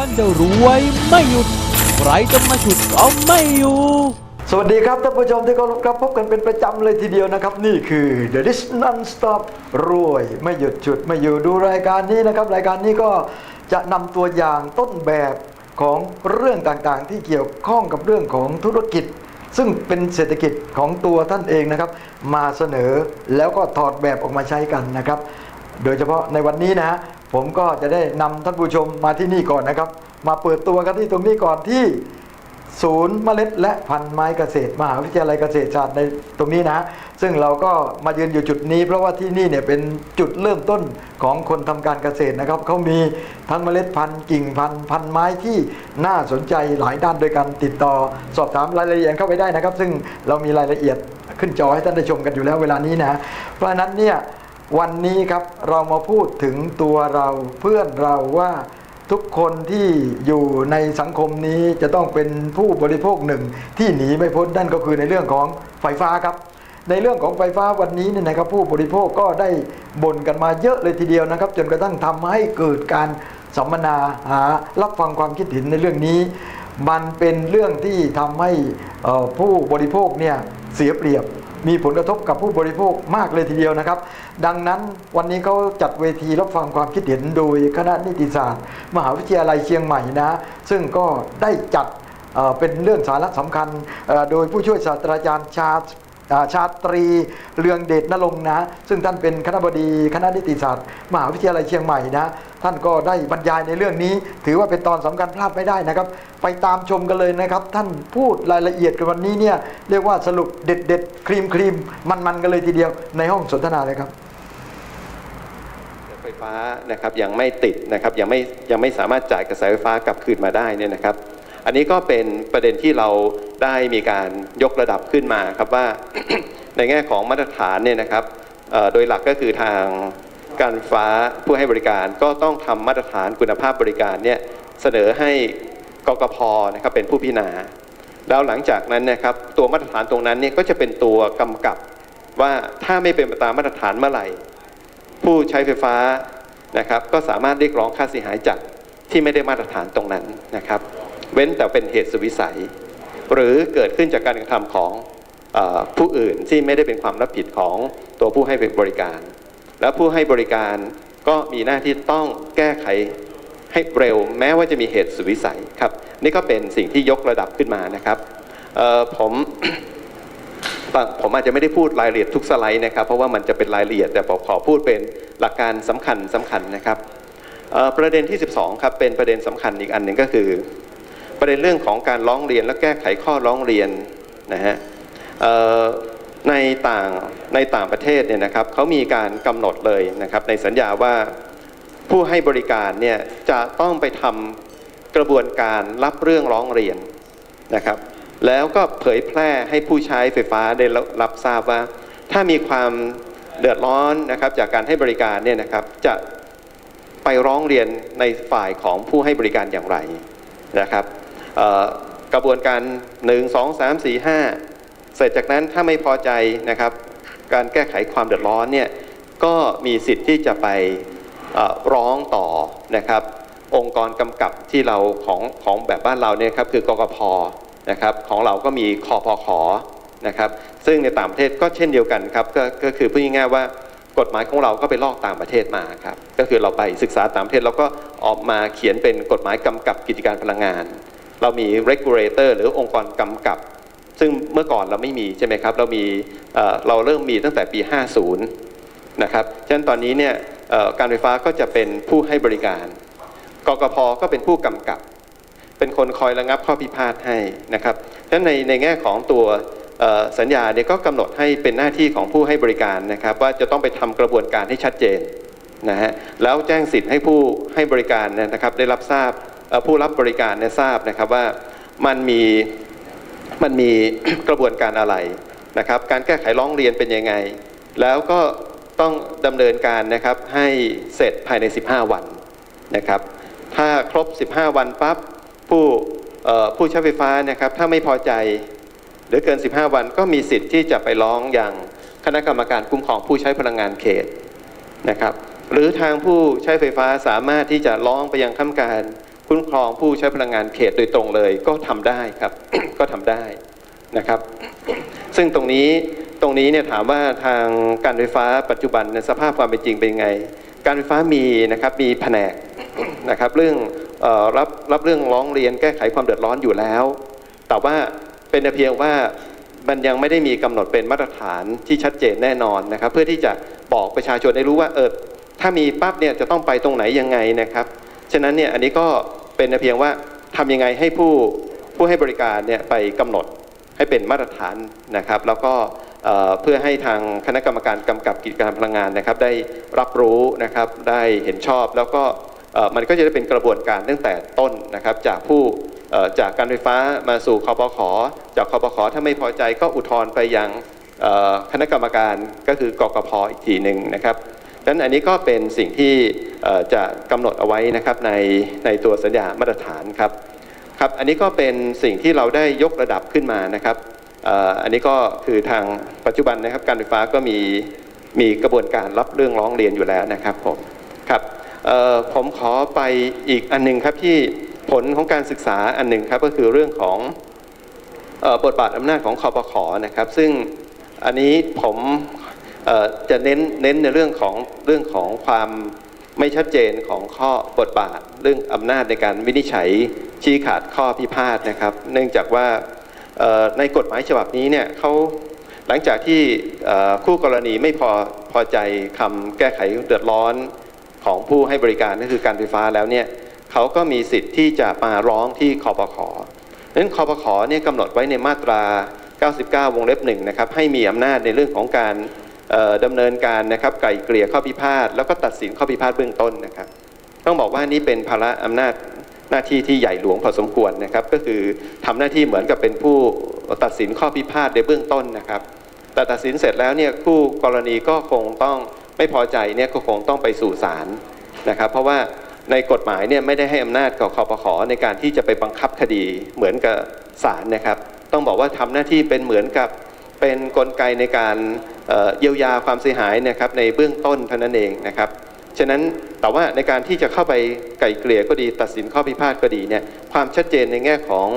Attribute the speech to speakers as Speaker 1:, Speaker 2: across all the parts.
Speaker 1: ท่านจะรวยไม่หยุดใครจะมาฉุดก็ไม่อยู่
Speaker 2: สวัสดีครับท่านผู้ชมที่เคารพครับพบกันเป็นประจำเลยทีเดียวนะครับ นี่คือ The Dish Non Stop รวยไม่หยุดฉุดไม่อยู่ดูรายการนี้นะครับ รายการนี้ก็จะนำตัวอย่างต้นแบบของเรื่องต่างๆ ที่เกี่ยวข้องกับเรื่องของธุรกิจ ซึ่งเป็นเศรษฐกิจของตัวท่านเองนะครับ มาเสนอแล้วก็ถอดแบบออกมาใช้กันนะครับ โดยเฉพาะในวันนี้นะฮะ ผมก็จะได้นำท่านผู้ชมมาที่นี่ก่อนนะครับ มาเปิดตัวกันที่ตรงนี้ก่อนที่ศูนย์เมล็ดและพันธุ์ไม้เกษตร มหาวิทยาลัยเกษตรศาสตร์ในตรงนี้นะ ซึ่งเราก็มายืนอยู่จุดนี้ เพราะว่าที่นี่เนี่ยเป็นจุดเริ่มต้นของคนทำการเกษตรนะครับเขามีทั้งเมล็ดพันธุ์กิ่งพันธุ์พันธุ์ไม้ที่น่าสนใจหลายด้านด้วยกันติดต่อสอบถามรายละเอียดเข้าไปได้นะครับ ซึ่งเรามีรายละเอียดขึ้นจอให้ท่านได้ชมกันอยู่แล้วเวลานี้นะ เพราะนั้นเนี่ย วันนี้ครับเรามาพูดถึงตัวเราเพื่อนเราว่าทุกคนที่อยู่ในสังคมนี้จะต้องเป็นผู้บริโภคหนึ่ง ที่หนีไม่พ้นนั่นก็คือในเรื่องของไฟฟ้าครับ ในเรื่องของไฟฟ้าวันนี้เนี่ยนะครับผู้บริโภคก็ได้บ่นกันมาเยอะเลยทีเดียวนะครับ จนกระทั่งทำให้เกิดการสัมมนาหารับฟังความคิดเห็นในเรื่องนี้ มันเป็นเรื่องที่ทำให้ผู้บริโภคเนี่ยเสียเปรียบ มีผลกระทบกับผู้บริโภคมากเลยทีเดียวนะครับ ดังนั้นวันนี้เขาจัดเวทีรับฟังความคิดเห็นโดยคณะนิติศาสตร์ มหาวิทยาลัยเชียงใหม่นะ ซึ่งก็ได้จัดเป็นเรื่องสาระสำคัญ โดยผู้ช่วยศาสตราจารย์ชาอ่าชาตรีเรืองเดชนรงนะ ซึ่งท่านเป็นคณะบดีคณะนิติศาสตร์ มหาวิทยาลัยเชียงใหม่นะ ท่านก็ได้บรรยายในเรื่องนี้ ถือว่าเป็นตอนสำคัญพลาดไม่ได้นะครับ ไปตามชมกันเลยนะครับ ท่านพูดรายละเอียดกันวันนี้เนี่ยเรียกว่าสรุปเด็ดเด็ดครีมครีมมันมันกันเลยทีเดียวในห้องสนทนาเลยครับ
Speaker 3: ไฟฟ้านะครับยังไม่ติดนะครับยังไม่ยังไม่สามารถจ่ายกระแสไฟฟ้ากลับคืนมาได้เนี่ยนะครับ อันนี้ก็เป็นประเด็นที่เราได้มีการยกระดับขึ้นมาครับว่าในแง่ของมาตรฐานเนี่ยนะครับโดยหลักก็คือทาง การไฟฟ้าผู้ให้บริการก็ต้องทำมาตรฐานคุณภาพบริการเนี่ยเสนอให้กกพนะครับเป็นผู้พิจารณาแล้วหลังจากนั้นนะครับตัวมาตรฐานตรงนั้นเนี่ยก็จะเป็นตัวกำกับว่าถ้าไม่เป็นไปตามมาตรฐานเมื่อไหร่ ผู้ใช้ไฟฟ้านะครับก็สามารถเรียกร้องค่าเสียหายจากที่ไม่ได้มาตรฐานตรงนั้นนะครับ เว้นแต่เป็นเหตุสุวิสัย หรือเกิดขึ้นจากการกระทำของอผู้อื่นที่ไม่ได้เป็นความรับผิดของตัวผู้ให้บริการ แล้วผู้ให้บริการก็มีหน้าที่ต้องแก้ไขให้เร็ว แม้ว่าจะมีเหตุสุดวิสัยครับ นี่ก็เป็นสิ่งที่ยกระดับขึ้นมานะครับผมผมอาจจะไม่ได้พูดรายละเอียดทุกสไลด์นะครับ เพราะว่ามันจะเป็นรายละเอียดแต่ผมขอพูดเป็นหลักการสำคัญสำคัญนะครับประเด็นที่ 12ครับเป็นประเด็นสำคัญอีกอันหนึ่งก็คือ ประเด็นเรื่องของการร้องเรียนและแก้ไขข้อร้องเรียนนะฮะ ในต่างในต่างประเทศเนี่ยนะครับเขามีการกำหนดเลยนะครับในสัญญาว่าผู้ให้บริการเนี่ยจะต้องไปทำกระบวนการรับเรื่องร้องเรียนนะครับ แล้วก็เผยแพร่ให้ผู้ใช้ไฟฟ้าได้รับทราบว่า ถ้ามีความเดือดร้อนนะครับจากการให้บริการเนี่ยนะครับจะไปร้องเรียนในฝ่ายของผู้ให้บริการอย่างไรนะครับกระบวนการ 1 2 3 4 5 เสร็จจากนั้นถ้าไม่พอใจนะครับ การแก้ไขความเดือดร้อนเนี่ยก็มีสิทธิ์ที่จะไปร้องต่อนะครับ องค์กรกำกับที่เราของของแบบบ้านเราเนี่ยครับคือกกพนะครับของเราก็มีคอพขนะครับซึ่งในต่างประเทศก็เช่นเดียวกันครับก็ก็คือพูดง่ายๆว่ากฎหมายของเราก็ไปลอกต่างประเทศมาครับก็คือเราไปศึกษาต่างประเทศเราก็ออกมาเขียนเป็นกฎหมายกำกับกิจการพลังงาน เรามี regulator หรือองค์กรกำกับ ซึ่งเมื่อก่อนเราไม่มีใช่ไหมครับเรามีเราเริ่มมีตั้งแต่ปี 50 นะครับฉะนั้นตอนนี้เนี่ยการไฟฟ้าก็จะเป็นผู้ให้บริการ กกพก็เป็นผู้กำกับ เป็นคนคอยระงับข้อพิพาทให้นะครับฉะนั้นในในแง่ของตัวสัญญาเนี่ยก็กำหนดให้เป็นหน้าที่ของผู้ให้บริการนะครับ ว่าจะต้องไปทำกระบวนการให้ชัดเจนนะฮะแล้วแจ้งสิทธิ์ให้ผู้ให้บริการนะครับ ได้รับทราบผู้รับบริการเนี่ยทราบนะครับว่ามันมี มันมีกระบวนการอะไรนะครับ การแก้ไขร้องเรียนเป็นยังไง แล้วก็ต้องดำเนินการนะครับให้เสร็จภายใน 15 วันนะครับ ถ้าครบ 15 วันปั๊บผู้ผู้ใช้ไฟฟ้านะครับ ถ้าไม่พอใจหรือเกิน 15 วันก็มีสิทธิ์ที่จะไปร้องอย่างคณะกรรมการคุ้มครองผู้ใช้พลังงานเขตนะครับ หรือทางผู้ใช้ไฟฟ้าสามารถที่จะร้องไปยังข้ามการ คุ้มครองผู้ใช้พลังงานเขตโดยตรงเลยก็ทำได้ครับ ก็ทำได้นะครับ ซึ่งตรงนี้ตรงนี้เนี่ยถามว่าทางการไฟฟ้าปัจจุบันในสภาพความเป็นจริงเป็นไง การไฟฟ้ามีนะครับมีแผนกนะครับเรื่องออรับรับเรื่องร้องเรียนแก้ไขความเดือดร้อนอยู่แล้ว แต่ว่าเป็นเพียงว่ามันยังไม่ได้มีกำหนดเป็นมาตรฐานที่ชัดเจนแน่นอนนะครับ เพื่อที่จะบอกประชาชนได้รู้ว่าเออถ้ามีปั๊บเนี่ยจะต้องไปตรงไหนยังไงนะครับ ฉะนั้นเนี่ยอันนี้ก็ เป็นเพียงว่าทำยังไงให้ผู้ผู้ให้บริการเนี่ยไปกำหนดให้เป็นมาตรฐานนะครับ แล้วก็เพื่อให้ทางคณะกรรมการกำกับกิจการพลังงานนะครับ ได้รับรู้นะครับได้เห็นชอบแล้วก็มันก็จะได้เป็นกระบวนการตั้งแต่ต้นนะครับ จากผู้จากการไฟฟ้ามาสู่คอปขจากคอปขถ้าไม่พอใจก็อุทธรณ์ไปยังคณะกรรมการก็คือกกพอีกทีหนึ่งนะครับ ดังนั้นอันนี้ก็เป็นสิ่งที่จะกำหนดเอาไว้นะครับในในตัวสัญญามาตรฐานครับครับ อันนี้ก็เป็นสิ่งที่เราได้ยกระดับขึ้นมานะครับอันนี้ก็คือทางปัจจุบันนะครับการไฟฟ้าก็มีมีกระบวนการรับเรื่องร้องเรียนอยู่แล้วนะครับผมครับผมขอไปอีกอันหนึงครับที่ผลของการศึกษาอันหนึ่งครับก็คือเรื่องของออบทบาทอำนาจของคอปขอนะครับ ซึ่งอันนี้ผม จะเน้นเน้นในเรื่องของเรื่องของความไม่ชัดเจนของข้อบทบาท เรื่องอำนาจในการวินิจฉัยชี้ขาดข้อพิพาทนะครับ เนื่องจากว่าในกฎหมายฉบับนี้เนี่ยเขาหลังจากที่คู่กรณีไม่พอพอใจคำแก้ไขเดือดร้อนของผู้ให้บริการก็คือการไฟฟ้าแล้วเนี่ยเขาก็มีสิทธิ์ที่จะมาร้องที่คอปขดังนั้นคอปขเนี่ยกำหนดไว้ในมาตรา 99 วงเล็บหนึ่งนะครับให้มีอำนาจในเรื่องของการ ดำเนินการนะครับไกล่เกลี่ยข้อพิพาทแล้วก็ตัดสินข้อพิพาทเบื้องต้นนะครับ ต้องบอกว่านี่เป็นภาระอำนาจหน้าที่ที่ใหญ่หลวงพอสมควรนะครับ ก็คือทำหน้าที่เหมือนกับเป็นผู้ตัดสินข้อพิพาทในเบื้องต้นนะครับ แต่ตัดสินเสร็จแล้วเนี่ยคู่กรณีก็คงต้องไม่พอใจเนี่ยก็คงต้องไปสู่ศาลนะครับ เพราะว่าในกฎหมายเนี่ยไม่ได้ให้อำนาจกับคอปขอในการที่จะไปบังคับคดีเหมือนกับศาลนะครับ ต้องบอกว่าทำหน้าที่เป็นเหมือนกับ เป็นนกลไกในการเยียวยาความเสียหายนะครับในเบื้องต้นเท่านั้นเองนะครับฉะนั้นแต่ว่าในการที่จะเข้าไปไกล่เกลี่ยก็ดี ตัดสินข้อพิพาทก็ดีเนี่ยความชัดเจนในแง่ของ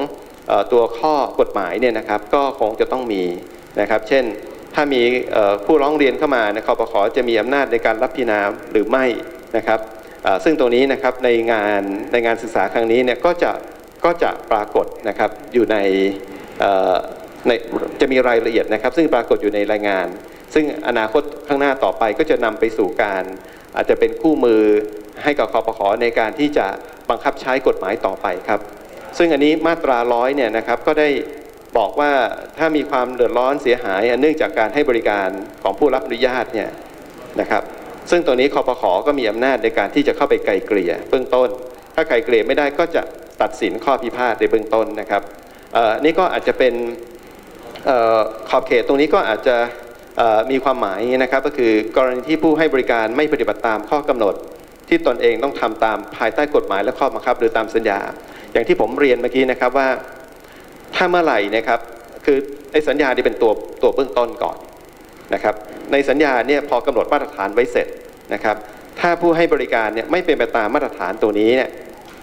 Speaker 3: ออตัวข้อกฎหมายเนี่ยนะครับก็คงจะต้องมีนะครับเช่นถ้ามีผู้ร้องเรียนเข้ามานะคอปขอจะมีอำนาจในการรับพิจารณาหรือไม่นะครับซึ่งตรงนี้นะครับในงานในงานศึกษาครั้งนี้เนี่ยก็จะก็จะปรากฏนะครับอยู่ใน ในจะมีรายละเอียดนะครับ ซึ่งปรากฏอยู่ในรายงาน ซึ่งอนาคตข้างหน้าต่อไปก็จะนำไปสู่การ อาจจะเป็นคู่มือให้กับคอปขอในการที่จะบังคับใช้กฎหมายต่อไปครับ ซึ่งอันนี้มาตราร้อยเนี่ยนะครับก็ได้บอกว่าถ้ามีความเดือดร้อนเสียหายอันเนื่องจากการให้บริการของผู้รับอนุญาตเนี่ยนะครับซึ่งตัวนี้คอปขอก็มีอำนาจในการที่จะเข้าไปไกลเกลี่ยเบื้องต้น ถ้าไกลเกลี่ยไม่ได้ก็จะตัดสินข้อพิพาทในเบื้องต้นนะครับอ่อนี่ก็อาจจะเป็น ขอบเขตตรงนี้ก็อาจจะมีความหมายนะครับก็คือกรณีที่ผู้ให้บริการไม่ปฏิบัติตามข้อกำหนด ที่ตนเองต้องทำตามภายใต้กฎหมายและข้อบังคับหรือตามสัญญา อย่างที่ผมเรียนเมื่อกี้นะครับว่า ถ้าเมื่อไหร่นะครับคือไอ้สัญญานี่เป็นตัวตัวเบื้องต้นก่อนนะครับในสัญญาเนี่ยพอกำหนดมาตรฐานไว้เสร็จนะครับถ้าผู้ให้บริการเนี่ยไม่เป็นไปตามมาตรฐานตัวนี้เนี่ย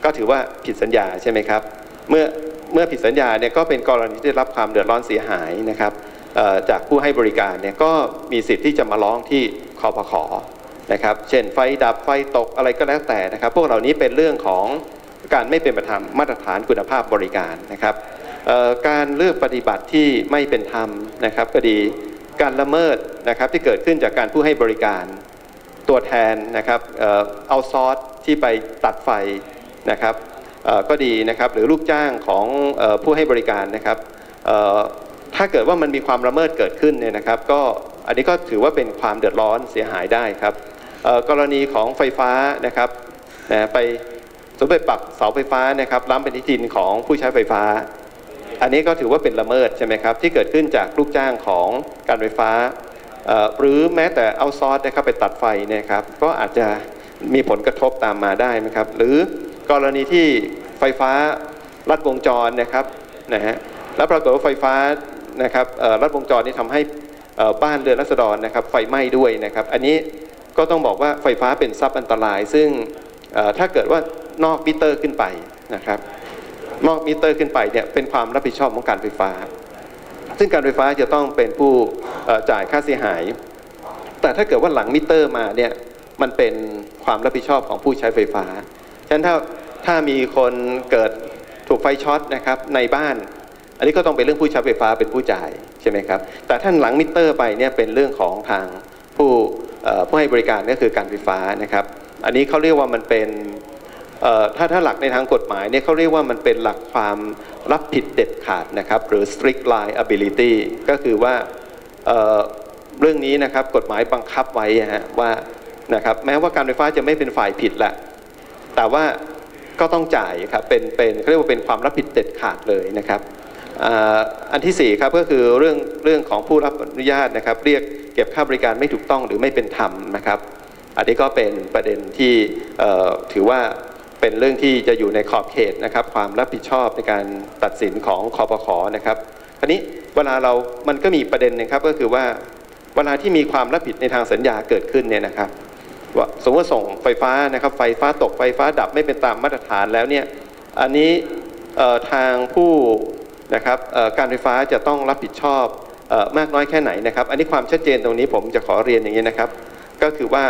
Speaker 3: ก็ถือว่าผิดสัญญาใช่ไหมครับเมื่อ เมื่อผิดสัญญาเนี่ยก็เป็นกรณีที่ได้รับความเดือดร้อนเสียหายนะครับจากผู้ให้บริการเนี่ยก็มีสิทธิ์ที่จะมาร้องที่คอพขนะครับ เช่นไฟดับไฟตกอะไรก็แล้วแต่นะครับ พวกเหล่านี้เป็นเรื่องของการไม่เป็นไปตามมาตรฐานคุณภาพบริการนะครับการเลือกปฏิบัติที่ไม่เป็นธรรมนะครับ ก็ดีการละเมิดนะครับที่เกิดขึ้นจากการผู้ให้บริการตัวแทนนะครับเอาซอสที่ไปตัดไฟนะครับ ก็ดีนะครับหรือลูกจ้างของผู้ให้บริการนะครับถ้าเกิดว่ามันมีความละเมิดเกิดขึ้นเนี่ยนะครับ ก็อันนี้ก็ถือว่าเป็นความเดือดร้อนเสียหายได้ครับกรณีของไฟฟ้านะครับนะไปสมไปปักเสาไฟฟ้านะครับล้ำเป็นที่ดินของผู้ใช้ไฟฟ้า อันนี้ก็ถือว่าเป็นละเมิดใช่ไหมครับที่เกิดขึ้นจากลูกจ้างของการไฟฟ้าหรือแม้แต่เอาซอสนะครับไปตัดไฟเนยครับก็อาจจะมีผลกระทบตามมาได้นะครับ หรือ กรณีที่ไฟฟ้าลัดวงจรนะครับนะฮะแล้วปรากฏว่าไฟฟ้านะครับเอ่อลัดวงจรนี่ทำให้บ้านเรือนรัษฎรนะครับไฟไหม้ด้วยนะครับ อันนี้ก็ต้องบอกว่าไฟฟ้าเป็นทรัพย์อันตราย ซึ่งถ้าเกิดว่านอกมิเตอร์ขึ้นไปนะครับนอกมิเตอร์ขึ้นไปเนี่ยเป็นความรับผิดชอบของการไฟฟ้า ซึ่งการไฟฟ้าจะต้องเป็นผู้จ่ายค่าเสียหาย แต่ถ้าเกิดว่าหลังมิเตอร์มาเนี่ยมันเป็นความรับผิดชอบของผู้ใช้ไฟฟ้า ฉะนั้นถ้าถ้ามีคนเกิดถูกไฟช็อตนะครับในบ้าน อันนี้ก็ต้องเป็นเรื่องผู้ใช้ไฟฟ้าเป็นผู้จ่ายใช่ไหมครับแต่ท่านหลังมิเตอร์ไปเนี่ยเป็นเรื่องของทางผู้ผู้ให้บริการก็คือการไฟฟ้านะครับ อันนี้เขาเรียกว่ามันเป็นถ้าถ้าหลักในทางกฎหมายเนี่ยเขาเรียกว่ามันเป็นหลักความรับผิดเด็ดขาดนะครับ หรือ strict liability ก็คือว่าเเรื่องนี้นะครับกฎหมายบังคับไว้ฮะว่านะครับแม้ว่าการไฟฟ้าจะไม่เป็นฝ่ายผิดแหละ แต่ว่าก็ต้องจ่ายครับเป็นเป็นเขาเรียกว่าเป็นความรับผิดเด็ดขาดเลยนะครับอันที่สี่ครับก็คือเรื่องเรื่องของผู้รับอนุญาตนะครับ เรียกเก็บค่าบริการไม่ถูกต้องหรือไม่เป็นธรรมนะครับ อันนี้ก็เป็นประเด็นที่ถือว่าเป็นเรื่องที่จะอยู่ในขอบเขตนะครับ ความรับผิดชอบในการตัดสินของคอปคนะครับคราวนี้เวลาเรามันก็มีประเด็นนึงครับก็คือว่าเวลาที่มีความรับผิดในทางสัญญาเกิดขึ้นเนี่ยนะครับ ว่าสมมติว่าส่งไฟฟ้านะครับไฟฟ้าตกไฟฟ้าดับไม่เป็นตามมาตรฐานแล้วเนี่ยอันนี้ทางผู้นะครับการไฟฟ้าจะต้องรับผิดชอบออมากน้อยแค่ไหนนะครับ อันนี้ความชัดเจนตรงนี้ผมจะขอเรียนอย่างนี้นะครับ ก็คือว่า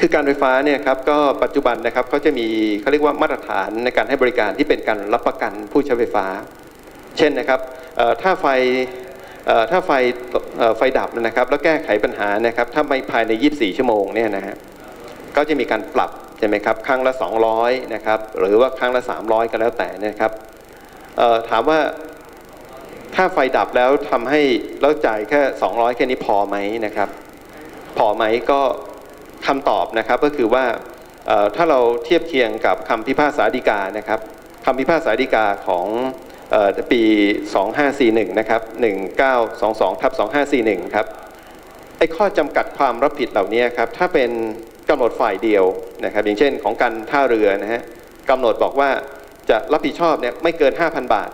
Speaker 3: คือการไฟฟ้าเนี่ยครับก็ปัจจุบันนะครับเขาจะมีเขาเรียกว่ามาตรฐานในการให้บริการที่เป็นการรับประกันผู้ใช้ไฟฟ้า เช่นนะครับถ้าไฟ ถ้าไฟไฟดับนะครับ แล้วแก้ไขปัญหานะครับถ้าไม่ภายใน 24 ชั่วโมงเนี่ยนะฮะก็จะมีการปรับใช่ไหมครับครั้งละ 200นะครับหรือว่าครั้งละ 300 ก็แล้วแต่นะครับถามว่าถ้าไฟดับแล้วทำให้แล้วจ่ายแค่ 200 แค่นี้พอไหมนะครับ พอไหมก็คำตอบนะครับก็คือว่าถ้าเราเทียบเคียงกับคำพิพากษาฎีกานะครับคำพิพากษาฎีกาของ ปี 2541 นะครับ 1922ทับ2541 ครับ ไอ้ข้อจำกัดความรับผิดเหล่านี้ครับ ถ้าเป็นกำหนดฝ่ายเดียวนะครับ อย่างเช่นของการท่าเรือนะฮะกำหนดบอกว่าจะรับผิดชอบเนี่ยไม่เกิน 5,000 บาท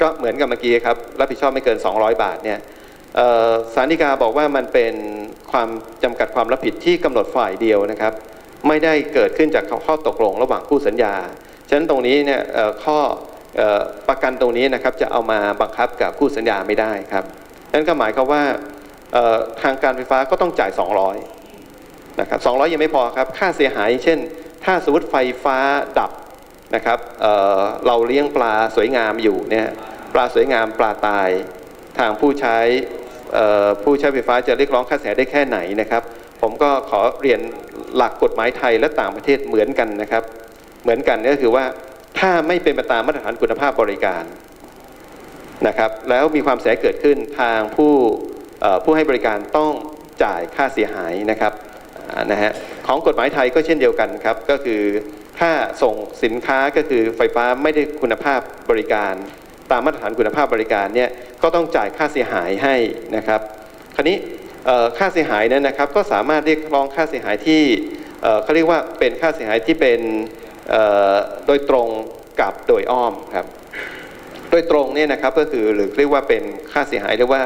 Speaker 3: ก็เหมือนกับเมื่อกี้ครับ รับผิดชอบไม่เกิน 200 บาทเนี่ยเอ่อศาลฎีกาบอกว่ามันเป็นความจำกัดความรับผิดที่กำหนดฝ่ายเดียวนะครับ ไม่ได้เกิดขึ้นจากข้อตกลงระหว่างคู่สัญญา ฉะนั้นตรงนี้เนี่ยข้อ ประกันตรงนี้นะครับจะเอามาบังคับกับคู่สัญญาไม่ได้ครับนั่นก็หมายความว่าทางการไฟฟ้าก็ต้องจ่าย 200นะครับ200 ยังไม่พอครับค่าเสียหาย เช่น ถ้าสมมติไฟฟ้าดับนะครับเเราเลี้ยงปลาสวยงามอยู่เนี่ยปลาสวยงามปลาตาย ทางผู้ใช้ผู้ใช้ไฟฟ้าจะเรียกร้องค่าเสียหายได้แค่ไหนนะครับ ผมก็ขอเรียนหลักกฎหมายไทยและต่างประเทศเหมือนกันนะครับ เหมือนกันก็คือว่า ถ้าไม่เป็นไปตามมาตรฐานคุณภาพบริการนะครับแล้วมีความเสียเกิดขึ้นทางผู้ผู้ให้บริการต้องจ่ายค่าเสียหายนะครับนะฮะของกฎหมายไทยก็เช่นเดียวกันครับก็คือถ้าส่งสินค้าก็คือไฟฟ้าไม่ได้คุณภาพบริการ ตามมาตรฐานคุณภาพบริการเนี่ยก็ต้องจ่ายค่าเสียหายให้นะครับคราวนี้ค่าเสียหายนั้นนะครับก็สามารถเรียกร้องค่าเสียหายที่เขาเรียกว่าเป็นค่าเสียหายที่เป็น โดยตรงกับโดยอ้อมครับ โดยตรงเนี่ยนะครับก็คือหรือเรียกว่าเป็นค่าเสียหายเรียกว่า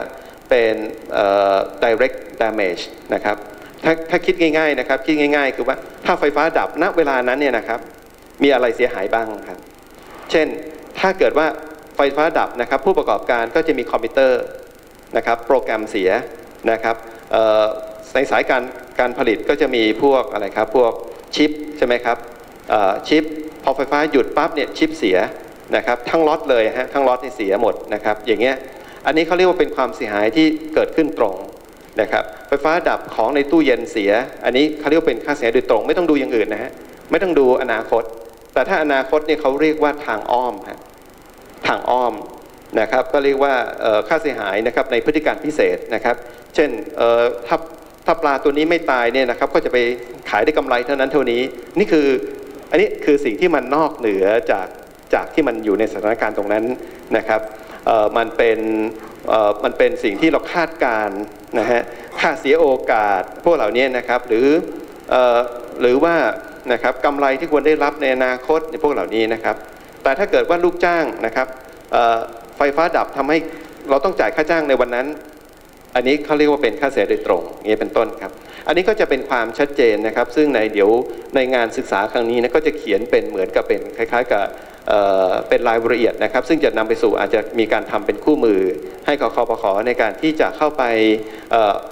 Speaker 3: เป็น direct damage นะครับถ้าถ้าคิดง่ายๆนะครับคิดง่าย ๆ คือว่าถ้าไฟฟ้าดับณเวลานั้นเนี่ยนะครับ มีอะไรเสียหายบ้างครับ เช่นถ้าเกิดว่าไฟฟ้าดับนะครับ ผู้ประกอบการก็จะมีคอมพิวเตอร์นะครับ โปรแกรมเสียนะครับในสายการการผลิตก็จะมีพวกอะไรครับ พวกชิปใช่ไหมครับ ชิปพอไฟฟ้าหยุดปั๊บเนี่ยชิปเสียนะครับทั้งล็อตเลยฮะทั้งล็อตนี่เสียหมดนะครับอย่างเงี้ยอันนี้เขาเรียกว่าเป็นความเสียหายที่เกิดขึ้นตรงนะครับไฟฟ้าดับของในตู้เย็นเสีย อันนี้เขาเรียกว่าเป็นค่าเสียหายโดยตรง ไม่ต้องดูอย่างอื่นนะฮะไม่ต้องดูอนาคต แต่ถ้าอนาคตเนี่ยเขาเรียกว่าทางอ้อมฮะทางอ้อมนะครับก็เรียกว่าค่าเสียหายนะครับในพฤติการพิเศษนะครับเช่นถ้าถ้าปลาตัวนี้ไม่ตายเนี่ยนะครับก็จะไปขายได้กำไรเท่านั้นเท่านี้ นี่คือ อันนี้คือสิ่งที่มันนอกเหนือจากจากที่มันอยู่ในสถานการณ์ตรงนั้นนะครับมันเป็นมันเป็นสิ่งที่เราคาดการณ์นะฮะค่าเสียโอกาสพวกเหล่านี้นะครับหรืออหรือว่านะครับกำไรที่ควรได้รับในอนาคตในพวกเหล่านี้นะครับ แต่ถ้าเกิดว่าลูกจ้างนะครับไฟฟ้าดับทำให้เราต้องจ่ายค่าจ้างในวันนั้น อันนี้เขาเรียกว่าเป็นค่าเสียโดยตรงอย่างนี้เป็นต้นครับ อันนี้ก็จะเป็นความชัดเจนนะครับ ซึ่งในเดี๋ยวในงานศึกษาครั้งนี้นะก็จะเขียนเป็นเหมือนกับเป็นคล้าย ๆ กับเเป็นรายละเอียดนะครับ ซึ่งจะนำไปสู่อาจจะมีการทำเป็นคู่มือ ให้กคอปขในการที่จะเข้าไป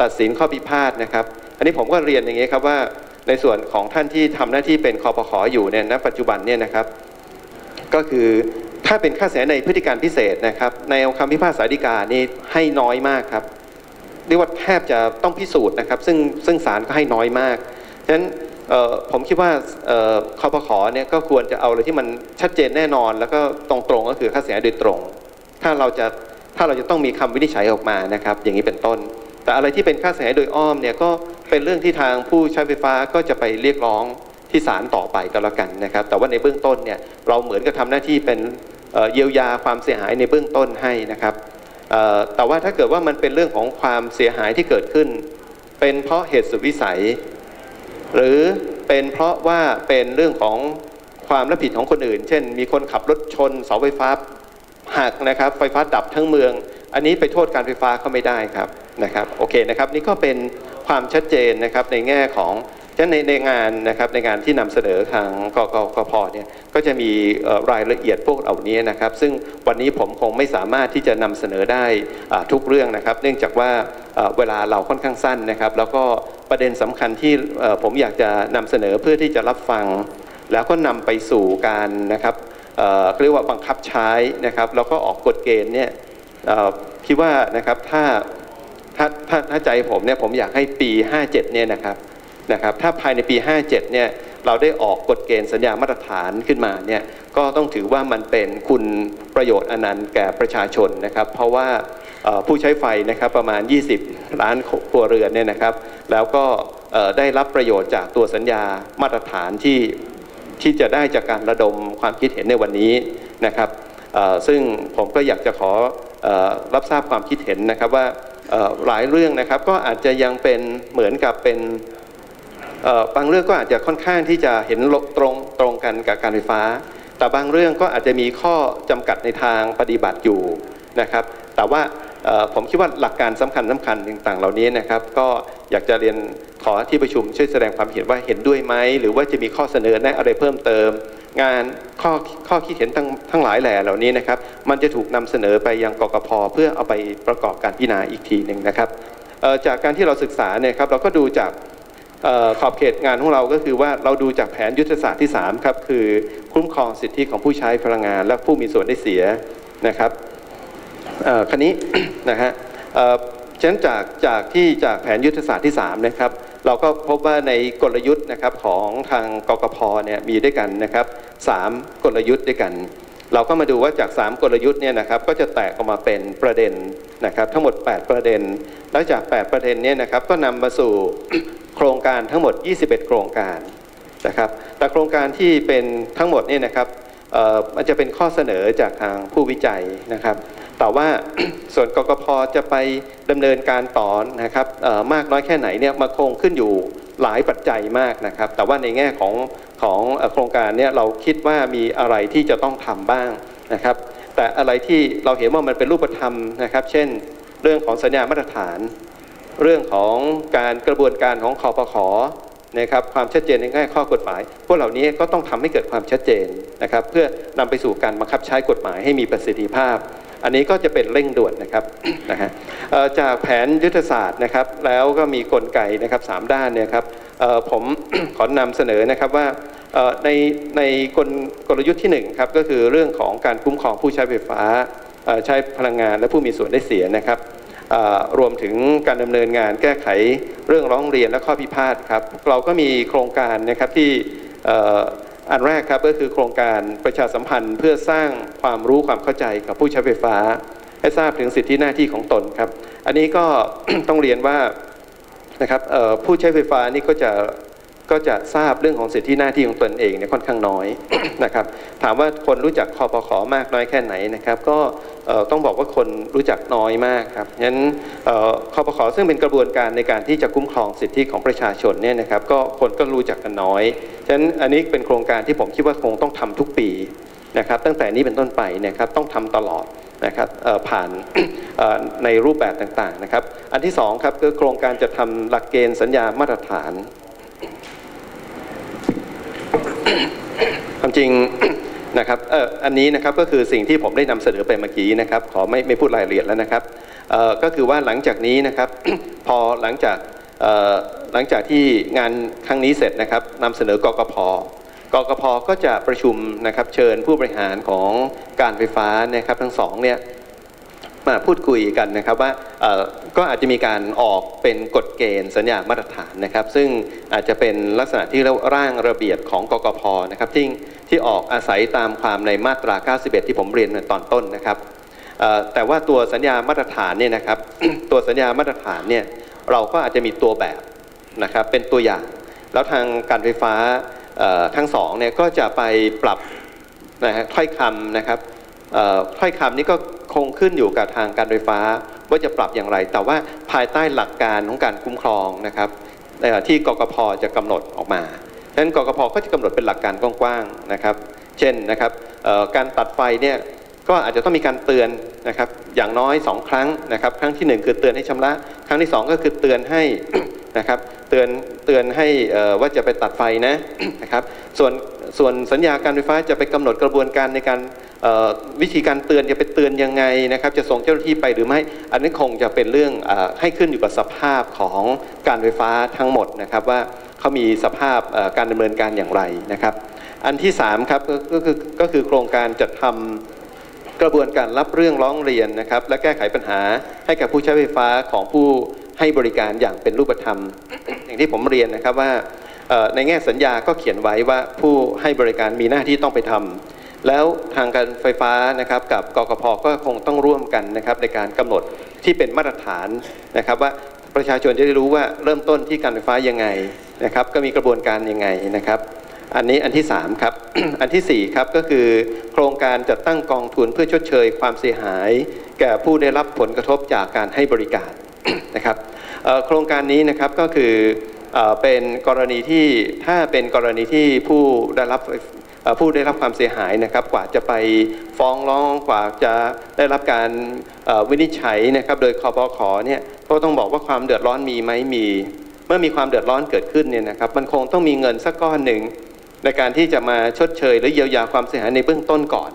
Speaker 3: ตัดสินข้อพิพาทนะครับ อันนี้ผมก็เรียนอย่างนี้ครับว่าในส่วนของท่านที่ทำหน้าที่เป็นคอปขอยู่เนี่ยณปัจจุบันเนี่ยนะครับ ก็คือถ้าเป็นค่าเสียในพฤติการพิเศษนะครับ ในคำพิพากษาฎีกานี่ให้น้อยมากครับ เรียกว่าแทบจะต้องพิสูจน์นะครับ ซึ่งซึ่งศาลก็ให้น้อยมากฉะนั้นผมคิดว่าเอ่อคอเนี่ยก็ควรจะเอาอะไรที่มันชัดเจนแน่นอน แล้วก็ตรงๆก็คือค่าเสียหายโดยตรง ถ้าเราจะถ้าเราจะต้องมีคำวินิจฉัยออกมานะครับ อย่างนี้เป็นต้น แต่อะไรที่เป็นค่าเสียหายโดยอ้อมเนี่ยก็เป็นเรื่องที่ทางผู้ใช้ไฟฟ้าก็จะไปเรียกร้องที่ศาลต่อไปก็แล้วกันนะครับ แต่ว่าในเบื้องต้นเนี่ยเราเหมือนกับทำหน้าที่เป็นเยียวยาความเสียหายในเบื้องต้นให้นะครับ แต่ว่าถ้าเกิดว่ามันเป็นเรื่องของความเสียหายที่เกิดขึ้น เป็นเพราะเหตุสุดวิสัย หรือเป็นเพราะว่าเป็นเรื่องของความรับผิดของคนอื่น เช่น มีคนขับรถชนเสาไฟฟ้าหักนะครับ ไฟฟ้าดับทั้งเมือง อันนี้ไปโทษการไฟฟ้าเขาไม่ได้ครับนะครับโอเคนะครับ นี่ก็เป็นความชัดเจนนะครับในแง่ของะนั้นในในงานนะครับในงานที่นำเสนอทางกกกพเนี่ยก็จะมีรายละเอียดพวกเหล่านี้นะครับ ซึ่งวันนี้ผมคงไม่สามารถที่จะนำเสนอได้ทุกเรื่องนะครับ เนื่องจากว่าเวลาเราค่อนข้างสั้นนะครับ แล้วก็ประเด็นสำคัญที่ผมอยากจะนำเสนอเพื่อที่จะรับฟัง แล้วก็นำไปสู่การนะครับเเรียกว่าบังคับใช้นะครับ แล้วก็ออกกฎเกณฑ์เนี่ยคิดว่านะครับถ้าถ้าถ้าถ้าใจผมเนี่ยผมอยากให้ปี 57เนี่ยนะครับ นะครับถ้าภายในปี 57เนี่ยเราได้ออกกฎเกณฑ์สัญญามาตรฐานขึ้นมาเนี่ยก็ต้องถือว่ามันเป็นคุณประโยชน์อนันต์แก่ประชาชนนะครับ เพราะว่าผู้ใช้ไฟนะครับประมาณ 20 ล้านครัวเรือนเนี่ยนะครับ แล้วก็ได้รับประโยชน์จากตัวสัญญามาตรฐานที่ที่จะได้จากการระดมความคิดเห็นในวันนี้นะครับซึ่งผมก็อยากจะขออรับทราบความคิดเห็นนะครับว่าหลายเรื่องนะครับก็อาจจะยังเป็นเหมือนกับเป็น บางเรื่องก็อาจจะค่อนข้างที่จะเห็นตรงตรงกันกับการไฟฟ้า แต่บางเรื่องก็อาจจะมีข้อจำกัดในทางปฏิบัติอยู่นะครับ แต่ว่าผมคิดว่าหลักการสำคัญสำคัญต่างๆ เหล่านี้นะครับ ก็อยากจะเรียนขอที่ประชุมช่วยแสดงความเห็นว่าเห็นด้วยไหมหรือว่าจะมีข้อเสนอแนะอะไรเพิ่มเติม งานข้อข้อคิดเห็นทั้งทั้งหลายแหล่เหล่านี้นะครับ มันจะถูกนำเสนอไปยังกกพเพื่อเอาไปประกอบการพิจารณาอีกทีหนึ่งนะครับจากการที่เราศึกษาเนี่ยครับเราก็ดูจาก ขอบเขตงานของเราก็คือว่าเราดูจากแผนยุทธศาสตร์ที่3ครับคือคุ้มครองสิทธิของผู้ใช้พลังงาน และผู้มีส่วนได้เสียนะครับคันนี้นะฮะฉะนั้นจากจากที่จากแผนยุทธศาสตร์ที่3นะครับเราก็พบว่าในกลยุทธ์นะครับของทางกกพเนี่ยมีด้วยกันนะครับสามกลยุทธ์ด้วยกัน เราก็มาดูว่าจาก 3 กลยุทธ์เนี่ยนะครับก็จะแตกออกมาเป็นประเด็นนะครับทั้งหมด 8 ประเด็น แล้วจาก 8 ประเด็นเนี่ยนะครับก็นำมาสู่ โครงการทั้งหมด 21 โครงการนะครับ แต่โครงการที่เป็นทั้งหมดเนี่ยนะครับมันจะเป็นข้อเสนอจากทางผู้วิจัยนะครับ แต่ว่าส่วนกกพจะไปดำเนินการต่อนะครับมากน้อยแค่ไหนเนี่ยมาคงขึ้นอยู่หลายปัจจัยมากนะครับ แต่ว่าในแง่ของของโครงการเนี่ยเราคิดว่ามีอะไรที่จะต้องทำบ้างนะครับ แต่อะไรที่เราเห็นว่ามันเป็นรูปธรรมนะครับ เช่น เรื่องของสัญญามาตรฐาน เรื่องของการกระบวนการของคอปขอนะครับความชัดเจนในแง่ข้อกฎหมาย พวกเหล่านี้ก็ต้องทำให้เกิดความชัดเจนนะครับเพื่อนำไปสู่การบังคับใช้กฎหมายให้มีประสิทธิภาพ อันนี้ก็จะเป็นเร่งด่วนนะครับนะฮะจากแผนยุทธศาสตร์นะครับแล้วก็มีกลไกนะครับสามด้านเนี่ยครับผมขอนำเสนอนะครับว่าในในกลกลยุทธ์ที่หนึ่งครับก็คือเรื่องของการคุ้มครองผู้ใช้ไฟฟ้าใช้พลังงานและผู้มีส่วนได้เสียนะครับ รวมถึงการดำเนินงานแก้ไขเรื่องร้องเรียนและข้อพิพาทครับเราก็มีโครงการนะครับที่อันแรกครับก็คือโครงการประชาสัมพันธ์ เพื่อสร้างความรู้ความเข้าใจกับผู้ใช้ไฟฟ้า ให้ทราบถึงสิทธิหน้าที่ของตนครับ อันนี้ก็ต้องเรียนว่านะครับผู้ใช้ไฟฟ้านี่ก็จะ ก็จะทราบเรื่องของสิทธิหน้าที่ของตนเองเนี่ยค่อนข้างน้อยนะครับถามว่าคนรู้จักคอปขอมากน้อยแค่ไหนนะครับก็ต้องบอกว่าคนรู้จักน้อยมากครับฉะนั้นคอปขอซึ่งเป็นกระบวนการในการที่จะคุ้มครองสิทธิของประชาชนเนี่ยนะครับก็คนก็รู้จักกันน้อยฉะนั้นอันนี้เป็นโครงการที่ผมคิดว่าคงต้องทำทุกปีนะครับตั้งแต่นี้เป็นต้นไปนะครับต้องทำตลอดนะครับผ่านในรูปแบบต่างๆนะครับอันที่สองครับคือโครงการจะทำหลักเกณฑ์สัญญามาตรฐาน ความจริงนะครับเอออันนี้นะครับก็คือสิ่งที่ผมได้นำเสนอไปเมื่อกี้นะครับ ขอไม่ไม่พูดรายละเอียดแล้วนะครับเอ่อก็คือว่าหลังจากนี้นะครับ พอหลังจากเออหลังจากที่งานครั้งนี้เสร็จนะครับนำเสนอกกพกกพก็จะประชุมนะครับเชิญผู้บริหารของการไฟฟ้านะครับทั้งสองเนี่ย มาพูดคุยกันนะครับว่าก็อาจจะมีการออกเป็นกฎเกณฑ์สัญญามาตรฐานนะครับ ซึ่งอาจจะเป็นลักษณะที่เรียกว่าร่างระเบียบของกกพนะครับที่ที่ออกอาศัยตามความในมาตรา 91 ที่ผมเรียนในตอนต้นนะครับแต่ว่าตัวสัญญามาตรฐานเนี่ยนะครับตัวสัญญามาตรฐานเนี่ยเราก็อาจจะมีตัวแบบนะครับเป็นตัวอย่าง แล้วทางการไฟฟ้าทั้งสองเนี่ยก็จะไปปรับนะฮะถ้อยคำนะครับ ถ้อยคำนี้ก็คงขึ้นอยู่กับทางการไฟฟ้าว่าจะปรับอย่างไร แต่ว่าภายใต้หลักการของการคุ้มครองนะครับเอ่อที่กกพจะกำหนดออกมาดังนั้นกกพก็จะกำหนดเป็นหลักการกว้างๆนะครับ เช่นนะครับการตัดไฟเนี่ยก็อาจจะต้องมีการเตือนนะครับอย่างน้อย 2 ครั้งนะครับ ครั้งทีหนึ่1 คือเตือนให้ชำระ ครั้งที่ 2 ก็คือเตือนให้ นะครับเตือนเตือนให้ว่าจะไปตัดไฟนะนะครับส่วนส่วนสัญญาการไฟฟ้าจะไปกำหนดกระบวนการในการวิธีการเตือนจะไปเตือนยังไงนะครับจะส่งเจ้าหน้าที่ไปหรือไม่ อันนี้คงจะเป็นเรื่องอให้ขึ้นอยู่กับสภาพของการไฟฟ้าทั้งหมดนะครับว่าเขามีสภาพการดำเนินการอย่างไรนะครับอันที่3ครับก็คือก็คือโครงการจัดทำกระบวนการรับเรื่องร้องเรียนนะครับและแก้ไขปัญหาให้กับผู้ใช้ไฟฟ้าของผู้ ให้บริการอย่างเป็นรูปธรรม อย่างที่ผมเรียนนะครับว่าเอ่อในแง่สัญญาก็เขียนไว้ว่าผู้ให้บริการมีหน้าที่ต้องไปทำแล้วทางการไฟฟ้านะครับกับกกพก็คงต้องร่วมกันนะครับในการกำหนดที่เป็นมาตรฐานนะครับว่าประชาชนจะได้รู้ว่าเริ่มต้นที่การไฟฟ้ายังไงนะครับก็มีกระบวนการยังไงนะครับ อันนี้อันที่3ครับอันทีสี่4ครับก็คือ โครงการจัดตั้งกองทุนเพื่อชดเชย ความเสียหาย แก่ผู้ได้รับผลกระทบจากการให้บริการ นะครับโครงการนี้นะครับก็คือเอเป็นกรณีที่ถ้าเป็นกรณีที่ผู้ได้รับผู้ได้รับความเสียหายนะครับ กว่าจะไปฟ้องร้องกว่าจะได้รับการวินิจฉัยนะครับ โดยคอปขเนี่ยก็ต้องบอกว่าความเดือดร้อนมีไหมมี เมื่อมีความเดือดร้อนเกิดขึ้นเนี่ยนะครับ มันคงต้องมีเงินสักก้อนหนึ่งในการที่จะมาชดเชย หรือเยียวยาความเสียหายในเบื้องต้นก่อน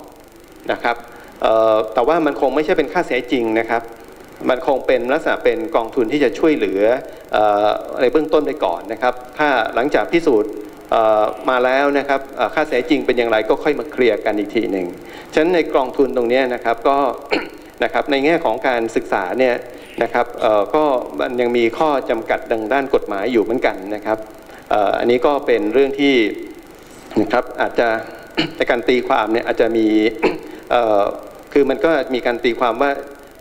Speaker 3: นะครับแต่ว่ามันคงไม่ใช่เป็นค่าเสียจริงนะครับ มันคงเป็นลักษณะเป็นกองทุนที่จะช่วยเหลืออในเบื้องต้นไปก่อนนะครับ ถ้าหลังจากพิสูจน์มาแล้วนะครับค่าเสียจริงเป็นอย่างไรก็ค่อยมาเคลียร์กันอีกทีหนึ่งฉะนั้นในกองทุนตรงนี้นะครับก็นะครับในแง่ของการศึกษาเนี่ยนะครับก็มันยังมีข้อจำกัดดังด้านกฎหมายอยู่เหมือนกันนะครับอันนี้ก็เป็นเรื่องที่นะครับอาจจะในการตีความเนี่ยอาจจะมีคือมันก็มีการตีความว่า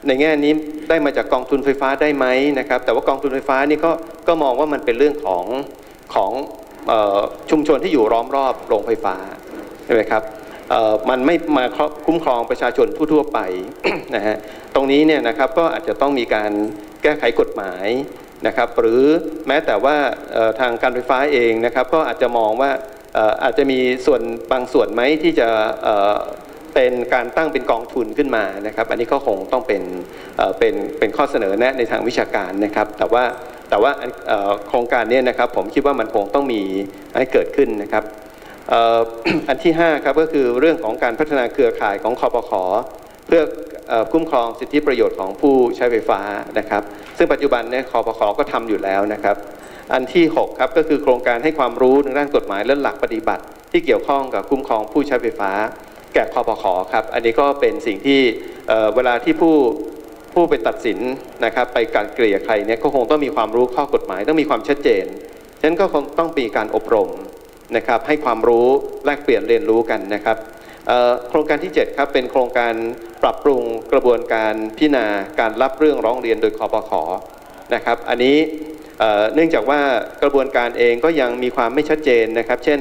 Speaker 3: ในแง่นี้ได้มาจากกองทุนไฟฟ้าได้ไหมนะครับ แต่ว่ากองทุนไฟฟ้านี่ก็ก็มองว่ามันเป็นเรื่องของของออชุมชนที่อยู่ล้อมรอบโรงไฟฟ้าใช่ไหมครับมันไม่มาคุ้มครองประชาชนทั่วๆไปนะฮะตรงนี้เนี่ยนะครับก็อาจจะต้องมีการแก้ไขกฎหมายนะครับหรือแม้แต่ว่าทางการไฟฟ้าเองนะครับก็อาจจะมองว่าอาจจะมีส่วนบางส่วนไหมที่จะ เป็นการตั้งเป็นกองทุนขึ้นมานะครับ อันนี้ก็คงต้องเป็นเป็นเป็นข้อเสนอแนะในทางวิชาการนะครับ แต่ว่าแต่ว่าโครงการนี้นะครับผมคิดว่ามันคงต้องมีให้เกิดขึ้นนะครับอันที่5ครับก็คือเรื่องของการพัฒนาเครือข่ายของคอปขเพื่อคุ้มครองสิทธิประโยชน์ของผู้ใช้ไฟฟ้านะครับ ซึ่งปัจจุบันเนี่ยคอปขก็ทำอยู่แล้วนะครับ อันที่6ครับก็คือโครงการให้ความรู้ทางด้านกฎหมายและหลักปฏิบัติ ที่เกี่ยวข้องกับคุ้มครองผู้ใช้ไฟฟ้า แก่คอปขครับ อันนี้ก็เป็นสิ่งที่เเวลาที่ผู้ผู้ไปตัดสินนะครับไปการเกลี่ยใครเนี่ยก็คงต้องมีความรู้ข้อกฎหมายต้องมีความชัดเจนฉะนั้นก็คงต้องมีการอบรมนะครับให้ความรู้แลกเปลี่ยนเรียนรู้กันนะครับโครงการที่7ครับเป็นโครงการปรับปรุงกระบวนการพิจารณาการรับเรื่องร้องเรียนโดยคอปขนะครับอันนี้เนื่องจากว่ากระบวนการเองก็ยังมีความไม่ชัดเจนนะครับ เช่น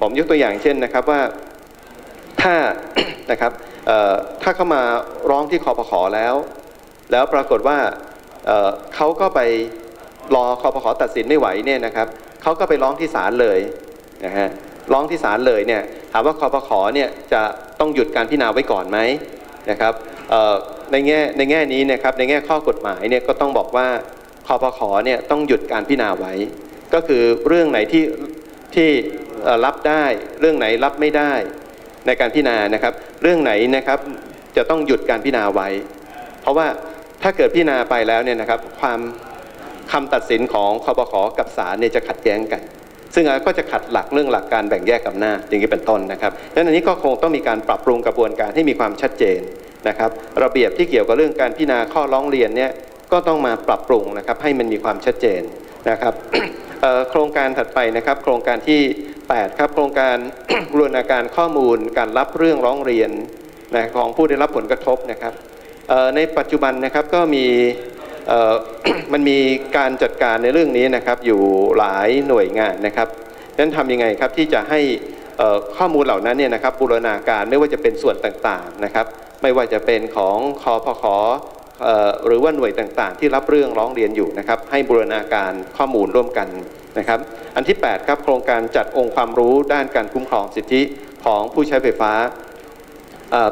Speaker 3: ผมยกตัวอย่างเช่นนะครับว่า ถ้านะครับถ้าเข้ามาร้องที่คอปขแล้ว แล้วปรากฏว่าเเขาก็ไปรอคอปขตัดสินไม่ไหวเนี่ยนะครับเขาก็ไปร้องที่ศาลเลยนะฮะร้องที่ศาลเลยเนี่ยถามว่าคอปขเนี่ยจะต้องหยุดการพิจารณาไว้ก่อนไหมนะครับในแง่ในแง่นี้นะครับในแง่ข้อกฎหมายเนี่ยก็ต้องบอกว่าคอปขเนี่ยต้องหยุดการพิจารณาไว้ ก็คือเรื่องไหนที่ที่รับได้เรื่องไหนรับไม่ได้ ในการพิจารณานะครับ เรื่องไหนนะครับจะต้องหยุดการพิจารณาไว้ เพราะว่าถ้าเกิดพิจารณาไปแล้วเนี่ยนะครับความคำตัดสินของคอปขกับศาลเนี่ยจะขัดแย้งกัน ซึ่งก็จะขัดหลักเรื่องหลักการแบ่งแยกอำนาจอย่างนี้เป็นต้นนะครับดังนั้นอันนี้ก็คงต้องมีการปรับปรุงกระบวนการให้มีความชัดเจนนะครับระเบียบที่เกี่ยวกับเรื่องการพิจารณาข้อร้องเรียนเนี่ยก็ต้องมาปรับปรุงนะครับให้มันมีความชัดเจนนะครับโครงการถัดไปนะครับ โครงการที่ 8 ครับ โครงการบูรณาการข้อมูลการรับเรื่องร้องเรียนนะของผู้ได้รับผลกระทบนะครับในปัจจุบันนะครับก็มีมันมีการจัดการในเรื่องนี้นะครับอยู่หลายหน่วยงานนะครับนั้นทำยังไงครับที่จะให้ข้อมูลเหล่านั้นเนี่ยนะครับบูรณาการไม่ว่าจะเป็นส่วนต่างๆนะครับ ไม่ว่าจะเป็นของคอพขเอ่อหรือว่าหน่วยต่างๆ ที่รับเรื่องร้องเรียนอยู่นะครับ ให้บูรณาการข้อมูลร่วมกัน นะครับ อันที่ 8 ครับ โครงการจัดองค์ความรู้ด้านการคุ้มครองสิทธิของผู้ใช้ไฟฟ้า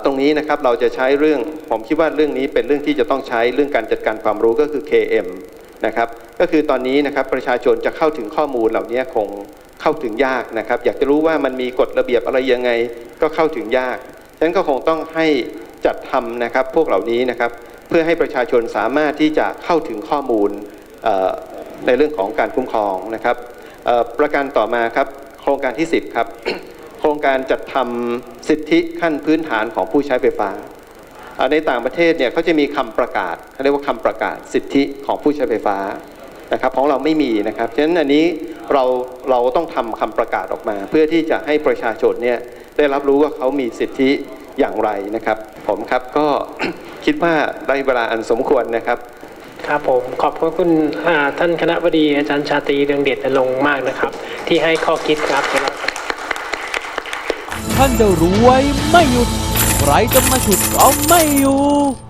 Speaker 3: ตรงนี้นะครับเราจะใช้เรื่องผมคิดว่าเรื่องนี้เป็นเรื่องที่จะต้องใช้เรื่องการจัดการความรู้ก็คือ KM นะครับก็คือตอนนี้นะครับประชาชนจะเข้าถึงข้อมูลเหล่านี้คงเข้าถึงยากนะครับ อยากจะรู้ว่ามันมีกฎระเบียบอะไรยังไงก็เข้าถึงยากฉะนั้นก็คงต้องให้จัดทำนะครับพวกเหล่านี้นะครับ เพื่อให้ประชาชนสามารถที่จะเข้าถึงข้อมูล ในเรื่องของการคุ้มครองนะครับประการต่อมาครับโครงการที่ 10 ครับ โครงการจัดทำสิทธิขั้นพื้นฐานของผู้ใช้ไฟฟ้า ในต่างประเทศเนี่ยเขาจะมีคำประกาศเขาเรียกว่าคำประกาศสิทธิของผู้ใช้ไฟฟ้านะครับของเราไม่มีนะครับฉะนั้นอันนี้เราเราต้องทำคำประกาศออกมา เพื่อที่จะให้ประชาชนเนี่ยได้รับรู้ว่าเขามีสิทธิอย่างไรนะครับ ผมครับก็คิดว่าได้เวลาอันสมควรนะครับ
Speaker 4: ครับผมขอบคุณท่านคณะบดีอาจารย์ชาตรีเรืองเดชลงมากนะครับ ที่ให้ข้อคิดครับสำหรับ
Speaker 1: ท่านจะรวยไม่หยุดใครจะมาฉุดก็ไม่อยู่